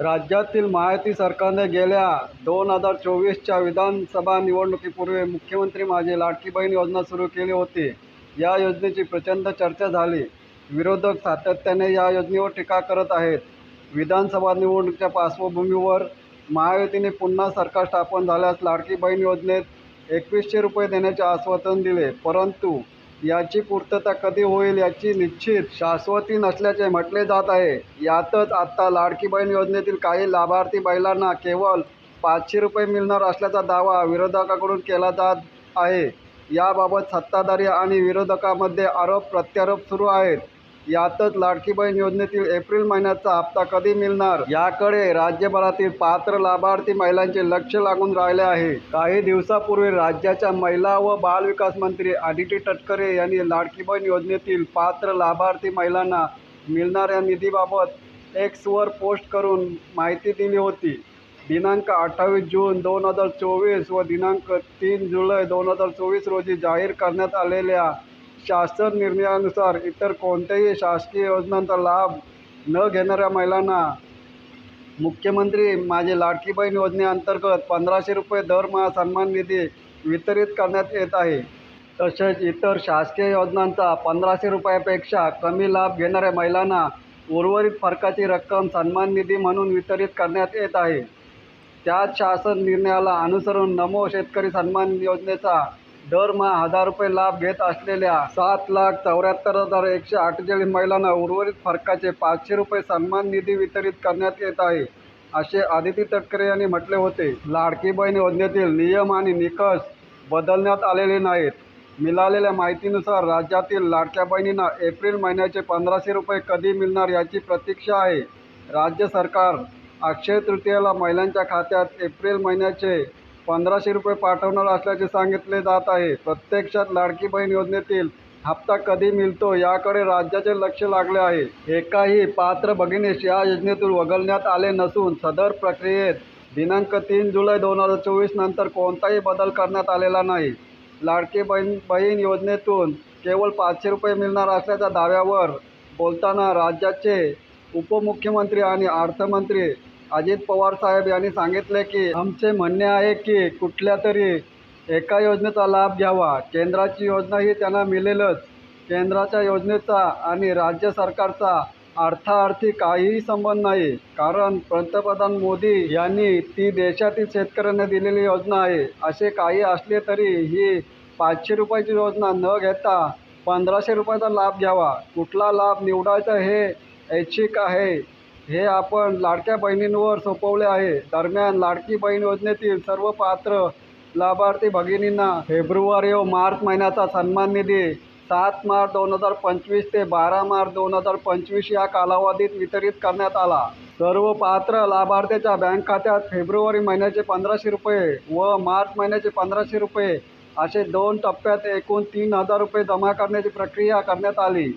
राज्यातील महायुती सरकारने गेल्या दोन हजार चोवीसच्या विधानसभा निवडणुकीपूर्वी मुख्यमंत्री माझी लाडकी बहीण योजना सुरू केली होती. या योजनेची प्रचंड चर्चा झाली. विरोधक सातत्याने या योजनेवर टीका करत आहेत. विधानसभा निवडणुकीच्या पार्श्वभूमीवर महायुतीने पुन्हा सरकार स्थापन झाल्यास लाडकी बहीण योजनेत एकवीसशे रुपये देण्याचे आश्वासन दिले. परंतु याची पूर्तता कधी होईल याची निश्चित शाश्वती नसल्याचे म्हटले जात आहे. यातच आता लाडकी बहीण योजनेतील काही लाभार्थी महिलांना केवळ पाचशे रुपये मिळणार असल्याचा दावा विरोधकाकडून केला जात आहे. याबाबत सत्ताधारी आणि विरोधकामध्ये आरोप प्रत्यारोप सुरू आहेत. यातच लाडकी बहीण योजनेतील एप्रिल महिन्याचा हप्ता कधी मिळणार? याकडे राज्यभरातील पात्र लाभार्थी महिलांचे लक्ष लागून राहिले आहे. काही दिवसापूर्वी राज्याच्या महिला व बालविकास मंत्री आदिती तटकरे यांनी लाडकी बहीण योजनेतील पात्र लाभार्थी महिलांना मिळणाऱ्या निधीबाबत एक्सवर पोस्ट करून माहिती दिली होती. दिनांक अठ्ठावीस जून दोन हजार चोवीस व दिनांक तीन जुलै दोन हजार चोवीस रोजी जाहीर करण्यात आलेल्या शासन निर्णयानुसार इतर कोणत्याही शासकीय योजनांचा लाभ न घेणाऱ्या महिलांना मुख्यमंत्री माझी लाडकी बहीण योजनेअंतर्गत पंधराशे रुपये दरमहा सन्मान निधी वितरित करण्यात येत आहे. तसेच इतर शासकीय योजनांचा पंधराशे रुपयापेक्षा कमी लाभ घेणाऱ्या महिलांना उर्वरित फरकाची रक्कम सन्मान निधी म्हणून वितरित करण्यात येत आहे. त्याच शासन निर्णयाला अनुसरून नमो शेतकरी सन्मान योजनेचा दरमहा हजार रुपये लाभ घेत असलेल्या सात लाख चौऱ्याहत्तर हजार एकशे अठ्ठेचाळीस महिलांना उर्वरित फरकाचे पाचशे रुपये सन्मान निधी वितरित करण्यात येत आहे असे आदिती तटकरे यांनी म्हटले होते. लाडकी बहीण योजनेतील नियम आणि निकष बदलण्यात आलेले नाहीत. मिळालेल्या माहितीनुसार राज्यातील लाडक्या बहिणींना एप्रिल महिन्याचे पंधराशे रुपये कधी मिळणार याची प्रतीक्षा आहे. राज्य सरकार अक्षय तृतीयेला महिलांच्या खात्यात एप्रिल महिन्याचे पंधराशे रुपये पाठवणार असल्याचे सांगितले जात आहे. प्रत्यक्षात लाडकी बहीण योजनेतील हप्ता कधी मिळतो याकडे राज्याचे लक्ष लागले आहे. एकाही पात्र भगिनीस या योजनेतून वगळण्यात आले नसून सदर प्रक्रियेत दिनांक तीन जुलै दोन हजार चोवीस नंतर कोणताही बदल करण्यात आलेला नाही. लाडकी बहीण बहीण योजनेतून केवळ पाचशे रुपये मिळणार असल्याच्या दाव्यावर बोलताना राज्याचे उपमुख्यमंत्री आणि अर्थमंत्री अजित पवार साहेब यांनी सांगितले की आमचे म्हणणे आहे की कुठल्या तरी एका योजनेचा लाभ घ्यावा. केंद्राची योजना ही त्यांना मिळेलच. केंद्राच्या योजनेचा आणि राज्य सरकारचा अर्थार्थी काहीही संबंध नाही. कारण पंतप्रधान मोदी यांनी ती देशातील शेतकऱ्यांना दिलेली योजना आहे. असे काही असले तरी ही पाचशे रुपयाची योजना न घेता पंधराशे रुपयाचा लाभ घ्यावा. कुठला लाभ निवडायचा हे ऐच्छिक आहे. हे आपण लाडक्या बहिणींवर सोपवले आहे दरम्यान लाडकी बहीण योजनेतील सर्व पात्र लाभार्थी भगिनींना फेब्रुवारी व मार्च महिन्याचा सन्मान निधी सात मार्च दोन हजार पंचवीस ते बारा मार्च दोन हजार पंचवीस या कालावधीत वितरित करण्यात आला. सर्व पात्र लाभार्थ्याच्या बँक खात्यात फेब्रुवारी महिन्याचे पंधराशे रुपये व मार्च महिन्याचे पंधराशे रुपये असे दोन टप्प्यात एकूण तीन हजार रुपये जमा करण्याची प्रक्रिया करण्यात आली.